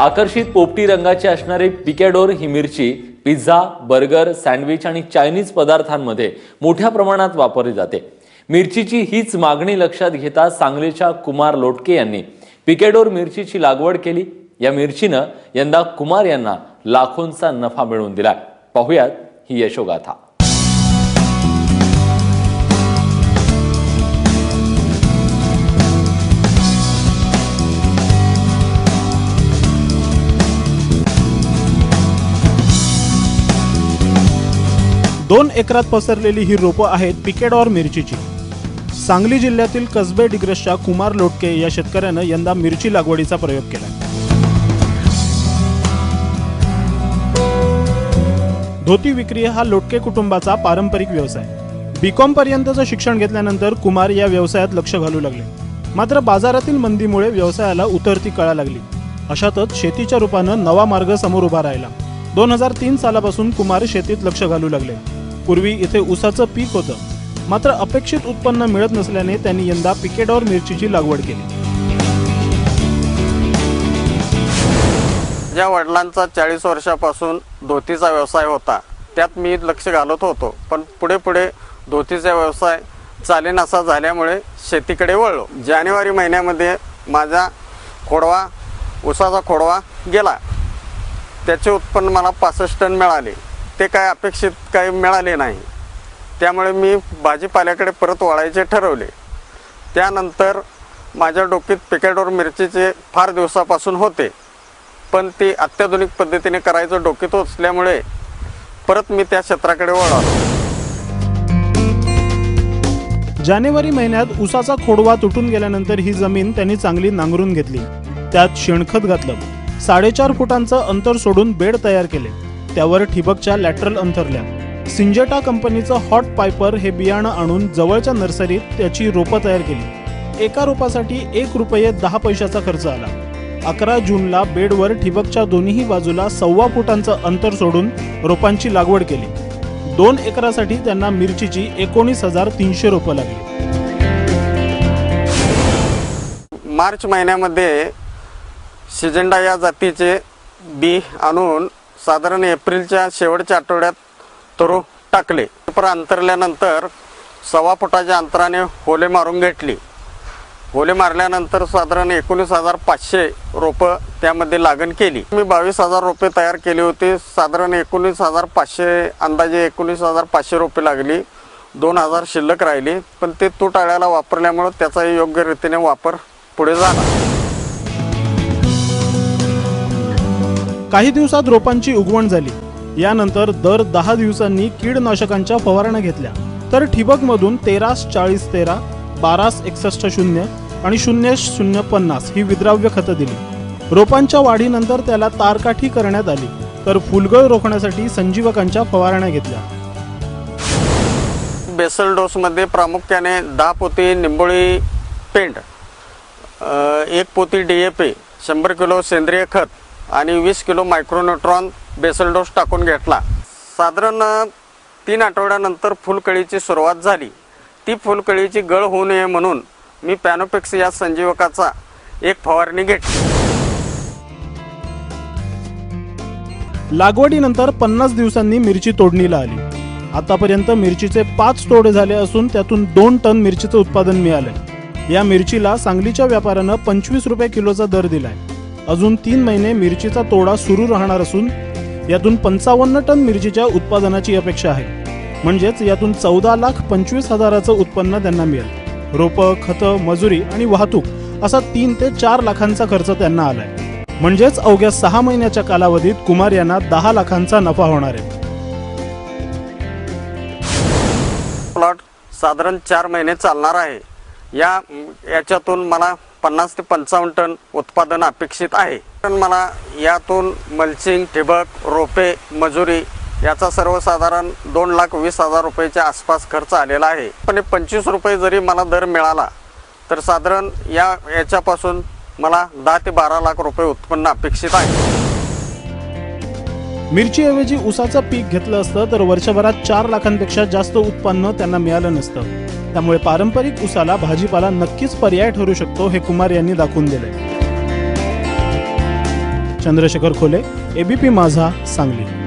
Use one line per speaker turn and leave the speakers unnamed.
आकर्षित पोपटी रंगाची असणारी पिकॅडोर ही मिरची पिझ्झा बर्गर सँडविच आणि चायनीज पदार्थांमध्ये मोठ्या प्रमाणात वापरली जाते. मिरचीची हीच मागणी लक्षात घेता सांगलीच्या कुमार लोटके यांनी पिकेडोर मिरचीची लागवड केली. या मिरचीनं यंदा कुमार यांना लाखोंचा नफा मिळवून दिला पाहुयात ही यशोगाथा.
दोन एकरात पसरलेली ही रोपं आहेत पिकेडॉर मिरचीची. सांगली जिल्ह्यातील कसबे डिग्रसच्या कुमार लोटके या शेतकऱ्यानं यंदा मिरची लागवडीचा प्रयोग केला. धोती विक्री हा लोटके कुटुंबाचा पारंपरिक व्यवसाय. बीकॉम पर्यंतचं शिक्षण घेतल्यानंतर कुमार या व्यवसायात लक्ष घालू लागले. मात्र बाजारातील मंदीमुळे व्यवसायाला उतरती कळा लागली. अशातच शेतीच्या रूपानं नवा मार्ग समोर उभा राहिला. दोन हजार तीन सालापासून कुमार शेतीत लक्ष घालू लागले. पूर्वी इथे ऊसाचं पीक होतं. मात्र अपेक्षित उत्पन्न मिळत नसल्याने त्यांनी यंदा पिकेडॉर मिरचीची लागवड केली.
ज्या वडिलांचा चाळीस वर्षापासून धोतीचा व्यवसाय होता त्यात मी लक्ष घालत होतो. पण पुढे पुढे धोतीचा व्यवसाय चालेनासा झाल्यामुळे शेतीकडे वळलो. जानेवारी महिन्यामध्ये माझा खोडवा ऊसाचा खोडवा गेला. त्याचे उत्पन्न मला पासष्ट टन मिळाले. ते काय अपेक्षित काही मिळाले नाही. त्यामुळे मी भाजीपाल्याकडे परत वळायचे ठरवले. त्यानंतर माझ्या डोक्यात पिकॅडोर मिरचीचे फार दिवसापासून होते. पण ती अत्याधुनिक पद्धतीने करायचं डोक्यात असल्यामुळे परत मी त्या क्षेत्राकडे वळालो.
जानेवारी महिन्यात उसाचा खोडवा तुटून गेल्यानंतर ही जमीन त्यांनी चांगली नांगरून घेतली. त्यात शेणखत घातलं. साडेचार फुटांचं अंतर सोडून बेड तयार केले. त्यावर ठिबकच्या लॅटरल अंथरल्या. सिंजेटा कंपनीचं हॉट पायपर हे बियाणं आणून जवळच्या नर्सरीत त्याची रोपं तयार केली. एका रोपासाठी एक रुपये दहा पैशाचा खर्च आला. अकरा जूनला बेडवर ठिबकच्या दोन्ही बाजूला सव्वा फुटांचं अंतर सोडून रोपांची लागवड केली. दोन एकरासाठी त्यांना मिरचीची एकोणीस हजार तीनशे रोपं लागली.
मार्च महिन्यामध्ये सिजेंडा या जातीचे बी आणून साधारण एप्रिलच्या शेवटच्या आठवड्यात तरू टाकले. पर अंतरल्यानंतर सव्वा फुटाच्या अंतराने होले मारून घेतली. होले मारल्यानंतर साधारण एकोणीस हजार पाचशे रोपं त्यामध्ये लागण केली. मी बावीस हजार रोपे तयार केली होती. साधारण एकोणीस हजार पाचशे अंदाजे एकोणीस हजार पाचशे रोपे लागली. दोन हजार शिल्लक राहिली. पण ते तुटाळ्याला वापरल्यामुळं त्याचा योग्य रीतीने वापर पुढे झाला.
काही दिवसात रोपांची उगवण झाली. यानंतर दर दहा दिवसांनी कीडनाशकांच्या फवारण्या घेतल्या. तर ठिबकमधून तेरास चाळीस तेरा बारास एकसष्ट शून्य आणि शून्य शून्य पन्नास ही विद्राव्य खतं दिली. रोपांच्या वाढीनंतर त्याला तारकाठी करण्यात आली. तर फुलगळ रोखण्यासाठी संजीवकांच्या फवारण्या घेतल्या.
बेसल डोसमध्ये प्रामुख्याने दहा पोती निंबोळी पेंड एक पोती डी ए पी शंभर किलो सेंद्रिय खत आणि वीस किलो मायक्रोन्युट्रॉन बेसल डोस टाकून घेतला. साधारण तीन आठवड्यानंतर फुलकळीची सुरुवात झाली. ती फुलकळीची गळ होऊ नये म्हणून मी पॅनोपेक्स या संजीवकाचा एक फवारणी घेतली.
लागवडीनंतर पन्नास दिवसांनी मिरची तोडणीला आली. आतापर्यंत मिरचीचे पाच तोडे झाले असून त्यातून दोन टन मिरचीचं उत्पादन मिळालंय. या मिरचीला सांगलीच्या व्यापाऱ्यानं पंचवीस रुपये किलोचा दर दिलाय. अजून तीन महिने मिरचीचा तोडा सुरू राहणार असून यातून पंचावन्न टन मिरचीच्या उत्पादनाची अपेक्षा आहे. म्हणजेच यातून चौदा लाख पंचवीस हजाराचं उत्पन्न त्यांना मिळेल. रोपं खतं मजुरी आणि वाहतूक असा तीन ते चार लाखांचा खर्च त्यांना आलाय. म्हणजेच अवघ्या सहा महिन्याच्या कालावधीत कुमार यांना दहा लाखांचा नफा होणार आहे.
प्लॉट साधारण चार महिने चालणार आहे. या याच्यातून मला पन्नास ते पंचावन्न टन उत्पादन अपेक्षित आहे. पण मला यातून मल्चिंग ठिबक रोपे मजुरी याचा सर्वसाधारण दोन लाख वीस हजार रुपयेच्या आसपास खर्च आलेला आहे. पण हे पंचवीस रुपये जरी मला दर मिळाला तर साधारण या याच्यापासून मला दहा ते बारा लाख रुपये उत्पन्न अपेक्षित आहे.
मिरचीऐवजी ऊसाचं पीक घेतलं असतं तर वर्षभरात चार लाखांपेक्षा जास्त उत्पन्न त्यांना मिळालं नसतं. त्यामुळे पारंपरिक ऊसाला भाजीपाला नक्कीच पर्याय ठरू शकतो हे कुमार यांनी दाखवून दिले चंद्रशेखर खोले एबीपी माझा सांगली.